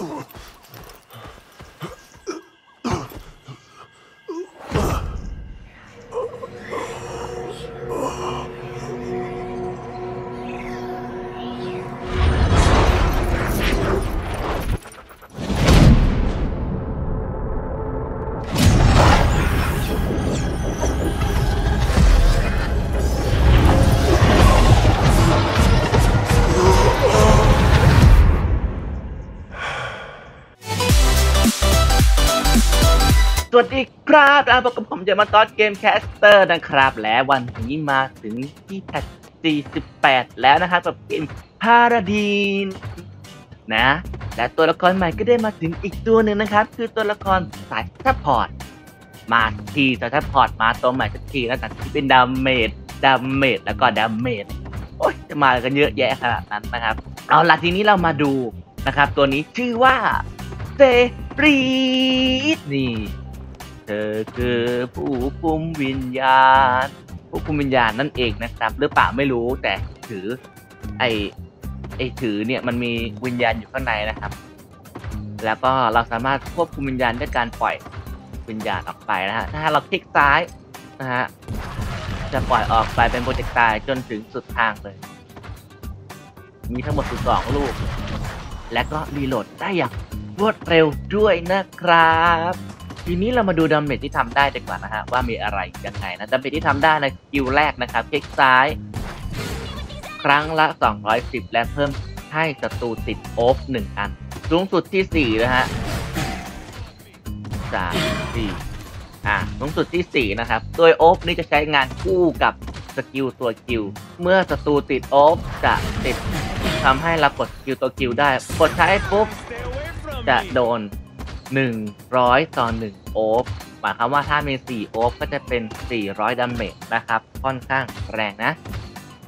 Ugh. สวัสดีครับแล้วพบกับผมเจมาตอสเกมแคสเตอร์นะครับ และวันนี้มาถึงที่แพท48 แล้วนะครับกับเกมพาราดีนนะ และตัวละครใหม่ก็ได้มาถึงอีกตัวหนึ่งนะครับ คือตัวละครสายซัพพอร์ต มาทีสายซัพพอร์ตมาตัวใหม่สักทีแล้วแต่ที่เป็นดาเมจดาเมจแล้วก็ดาเมจโอ้ยจะมากันเยอะแยะขนาดนั้นนะครับ เอาล่ะทีนี้เรามาดูนะครับ ตัวนี้ชื่อว่าเซรีนี่ อคือผู้คุมวิญญาณ ผู้คุมวิญญาณนั่นเองนะครับ หรือเปล่าไม่รู้แต่ถือ ไอไอถือเนี่ยมันมีวิญญาณอยู่ข้างในนะครับ แล้วก็เราสามารถควบคุมวิญญาณด้วยการปล่อยวิญญาณออกไปนะฮะ ถ้าเราคลิกซ้ายนะฮะจะปล่อยออกไปเป็นโปรเจกต์ตายจนถึงสุดทางเลย มีทั้งหมด 12 ลูก และก็รีโหลดได้อย่างรวดเร็วด้วยนะครับ ทีนี้เรามาดูดาเมจที่ทำได้ดีกว่านะฮะว่ามีอะไรยังไงนะดาเมจที่ทำได้ในสกิลแรกนะครับคลิกซ้าย ครั้งละ 210 และเพิ่มให้ศัตรูติดโอฟหนึ่งอัน สูงสุดที่ 4 นะฮะสามสี่อ่าสูงสุดที่ 4 นะครับโดยโอฟนี่จะใช้งานคู่กับสกิลตัวกิลเมื่อศัตรูติดโอฟจะติดทำให้เรากดสกิลตัวกิลได้ กดใช้ปุ๊บจะโดน 100 ต่อ 1 โอฟหมายความว่าถ้ามี 4 โอฟก็จะเป็น 400 ดาเมจนะครับ ค่อนข้างแรงนะ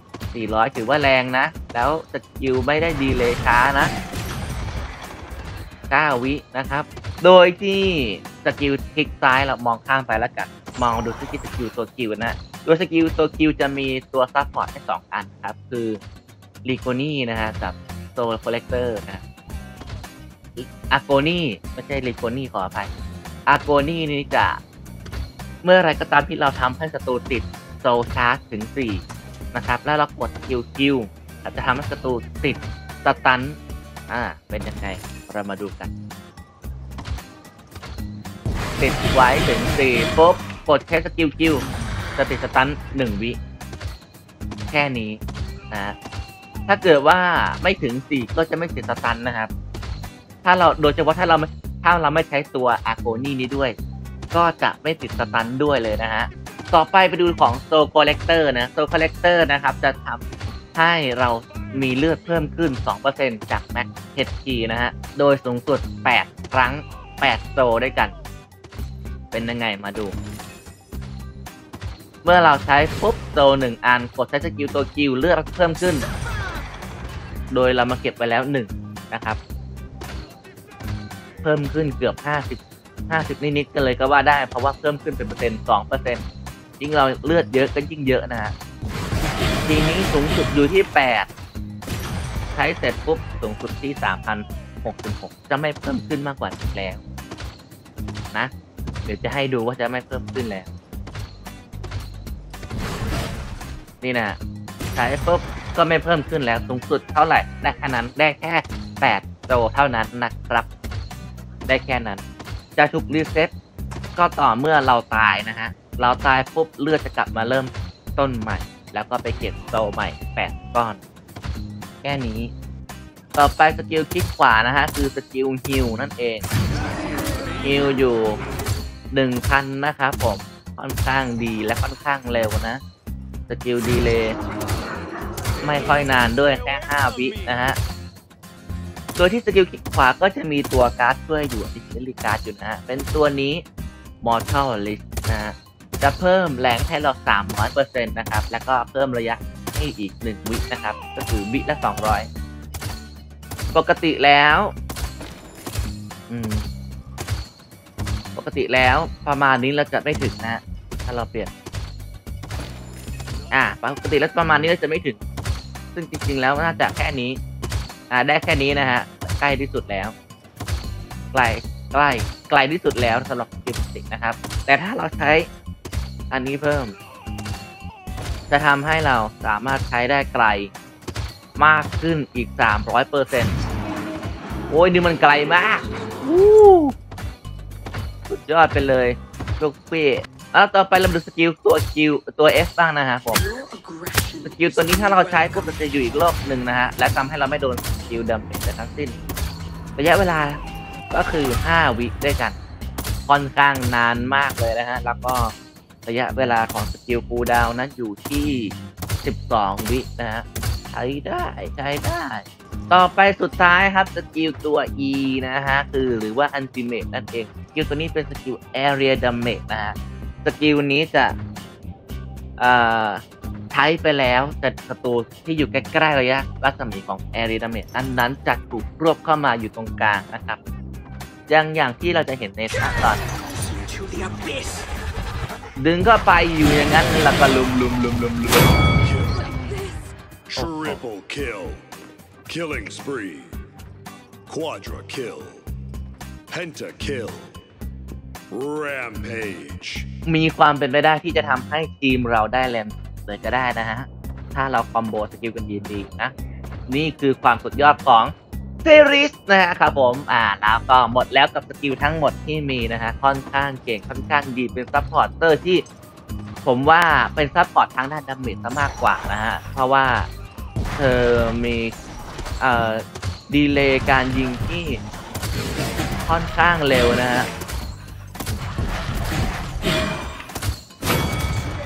400 ถือว่าแรงนะ แล้วสกิลไม่ได้ดีเลยช้านะ 9 วินะครับ โดยที่สกิลคลิกซ้ายเรามองข้ามไปแล้วกัน มองดูสกิลสกิลตัวกิลนะโดยสกิลตัวกิลจะมีตัวซัพพอร์ตให้2อันครับ คือลีโกนี่นะฮะกับโซลคอลเลกเตอร์นะ อาโกนี่ไม่ใช่ลิโกนี่ขออภัยอาโกนี่นี่จะ เมื่อไรก็ตามที่เราทำให้ศัตรูติดโซชาร์จถึง 4 นะครับ แล้วเรากดคิวคิวอาจจะทำให้ศัตรูติดสตันอ่า เป็นยังไง เรามาดูกัน ติดไว้ถึง 4ปุ๊บกดแค่สกิลคิวจะติดสตัน1วิ แค่นี้นะถ้าเกิดว่าไม่ถึง 4 ก็จะไม่ติดสตันนะครับ ถ้าเราโดยเฉพาะถ้าเราถ้าเราไม่ใช้ตัวอาโกนี่นี้ด้วย ก็จะไม่ติดสตันด้วยเลยนะฮะ ต่อไปไปดูของโซโคเลกเตอร์นะโซโคเลกเตอร์นะครับ จะทำให้เรามีเลือดเพิ่มขึ้น 2%จากแม็กเฮดกีนะฮะ โดยสูงสุด 8 ครั้ง 8 โซด้วยกัน เป็นยังไงมาดู เมื่อเราใช้ปุ๊บโซหนึ่งอัน กดใช้สกิลตัวคิวเลือดเพิ่มขึ้น โดยเรามาเก็บไปแล้ว 1 นะครับ เพิ่มขึ้นเกือบ 50 50 นิดๆกันเลยก็ว่าได้ เพราะว่าเพิ่มขึ้นเป็นเปอร์เซ็นต์2เปอร์เซ็นต์ยิ่งเราเลือดเยอะก็ยิ่งเยอะนะฮะทีนี้สูงสุดอยู่ที่ 8 ใช้เสร็จปุ๊บสูงสุดที่3,066 จะไม่เพิ่มขึ้นมากกว่านี้แล้ว นะ เดี๋ยวจะให้ดูว่าจะไม่เพิ่มขึ้นแล้ว นี่นะใช้ปุ๊บก็ไม่เพิ่มขึ้นแล้วสูงสุดเท่าไหร่ได้แค่นั้นได้แค่8โตเท่านั้นนะครับ ได้แค่นั้น จะถูกรีเซ็ตก็ต่อเมื่อเราตายนะฮะ เราตายปุ๊บเลือดจะกลับมาเริ่มต้นใหม่ แล้วก็ไปเก็บโตใหม่ 8 ก้อน แค่นี้ ต่อไปสกิลคลิกขวานะฮะ คือสกิลฮิลนั่นเองฮิลอยู่ 1,000 นะครับผม ค่อนข้างดีและค่อนข้างเร็วนะ สกิลดีเลยไม่ค่อยนานด้วยแค่ 5 วินะฮะ โดยที่สกิลคลิกขวาก็จะมีตัวการ์ดช่วยอยู่ที่เลิการ์ดอยู่นะฮะ เป็นตัวนี้ Mortal List นะฮะ จะเพิ่มแรงให้เรา300%นะครับ แล้วก็เพิ่มระยะให้อีก 1 วินะครับ ก็คือวิละ 200 ปกติแล้ว อืม ปกติแล้วประมาณนี้เราจะไม่ถึงนะ ถ้าเราเปลี่ยน อ่า ปกติแล้วประมาณนี้เราจะไม่ถึง ซึ่งจริง ๆ แล้วน่าจะแค่นี้ อ่าได้แค่นี้นะฮะใกล้ที่สุดแล้วไกลใกล้ไกลที่สุดแล้วสำหรับกิมสติกนะครับ แต่ถ้าเราใช้อันนี้เพิ่ม จะทำให้เราสามารถใช้ได้ไกลมากขึ้นอีก 300เปอร์เซ็นต์โอ้ยนี่มันไกลมากสุดยอดไปเลยลูกพี่ แล้วต่อไปเรามาดูสกิลตัวคิวตัว F บ้างนะฮะผมสกิลตัวนี้ถ้าเราใช้ปุ๊บมันจะอยู่อีกโลกหนึ่งนะฮะและทำให้เราไม่โดนสกิลดาเมแต่ทั้งสิ้น ระยะเวลาก็คือ 5 วิด้วยกัน ค่อนข้างนานมากเลยนะฮะ แล้วก็ระยะเวลาของสกิลคูดาวน์นั้นอยู่ที่ 12 วินะฮะใช้ได้ใช้ได้ ต่อไปสุดท้ายครับสกิลตัว E นะฮะ คือหรือว่า Ultimate นั่นเอง สกิลตัวนี้เป็นสกิล Area Damage นะฮะ สกิลนี้จะเอ่อใช้ไปแล้วแต่ศัตรูที่อยู่ใกล้ๆระยะรัศมีของ Area Damage นั้นนั้นจะถูกรวบเข้ามาอยู่ตรงกลางนะครับอย่างอย่างที่เราจะเห็นในท่าตอน ดึงเข้าไปอยู่อย่างนั้นแล้วก็ลุมลุมลุมลุมลุม Triple kill. Killing spree. Quadra kill. Penta kill. Rampage. มีความเป็นไปได้ที่จะทำให้ทีมเราได้แลนเลยก็ได้นะฮะ ถ้าเราคอมโบสกิลกันดีๆนะ นี่คือความสุดยอดของซีรีส์นะฮะครับผม อ่า แล้วก็หมดแล้วกับสกิลทั้งหมดที่มีนะฮะ ค่อนข้างเก่ง ค่อนข้างดี เป็นซัพพอร์ตเตอร์ที่ ผมว่าเป็นซัพพอร์ตทางด้านดาเมจซะมากกว่านะฮะ เพราะว่าเธอมีเอ่อดีเลย์การยิงที่ค่อนข้างเร็วนะฮะ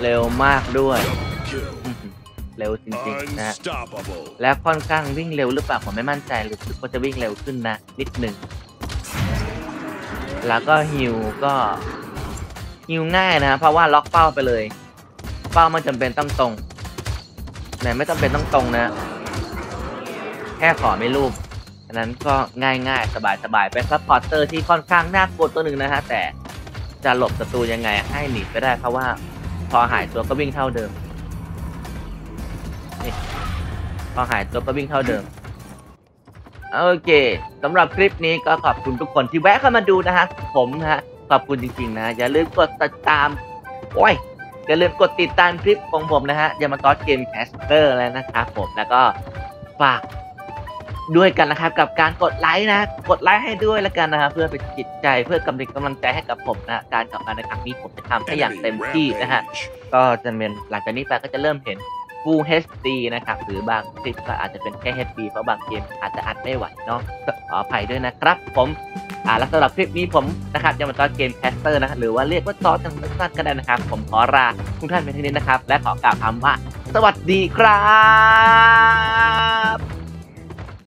เร็วมากด้วย Kill. อื้อหือเร็วจริงๆนะฮะ Unstoppable. และค่อนข้างวิ่งเร็วหรือเปล่าผมไม่มั่นใจรู้สึกว่าจะวิ่งเร็วขึ้นนะ นิดหนึ่ง แล้วก็ฮิวก็ฮิวง่ายนะ เพราะว่าล็อกเป้าไปเลย เป้ามันจำเป็นต้องตรงไหนไม่จำเป็นต้องตรงนะ แค่ขอไม่รูปอันนั้นก็ง่ายง่ายสบายสบายๆเป็นซัพพอร์เตอร์ที่ค่อนข้างน่ากลัวตัวหนึ่งนะฮะแต่จะหลบศัตรูยังไงให้หนีไปได้เพราะว่า พอหายตัวก็วิ่งเท่าเดิมพอหายตัวก็วิ่งเท่าเดิม โอเคสำหรับคลิปนี้ก็ขอบคุณทุกคนที่แวะเข้ามาดูนะฮะ ผมนะฮะ ขอบคุณจริงๆนะ อย่าลืมกดติดตาม โอ้ย อย่าลืมกดติดตามคลิปของผมนะฮะยามาตอสเกมแคสเตอร์แล้วนะครับผม แล้วก็ฝาก ด้วยกันนะครับ กับการกดไลค์นะกดไลค์ให้ด้วยแล้วกันนะฮะเพื่อเป็นจิตใจเพื่อกำลังกำลังใจให้กับผมนะการกลับมาในครั้งนี้ผมจะทำให้อย่างเต็มที่นะฮะก็จะเป็นหลังจากนี้ไปก็จะเริ่มเห็น Full HD นะครับหรือบางคลิปก็อาจจะเป็นแค่ HD เพราะบางเกมอาจจะอัดไม่ไหวเนาะขออภัยด้วยนะครับผมอ่าแล้วสำหรับคลิปนี้ผมนะครับจะมาตอนเกมแคสเตอร์นะหรือว่าเรียกว่าซอสกันสั้นๆก็ได้นะครับ ผมขอลาทุกท่านไปที่นี้นะครับ และขอกล่าวคำว่า สวัสดีครับ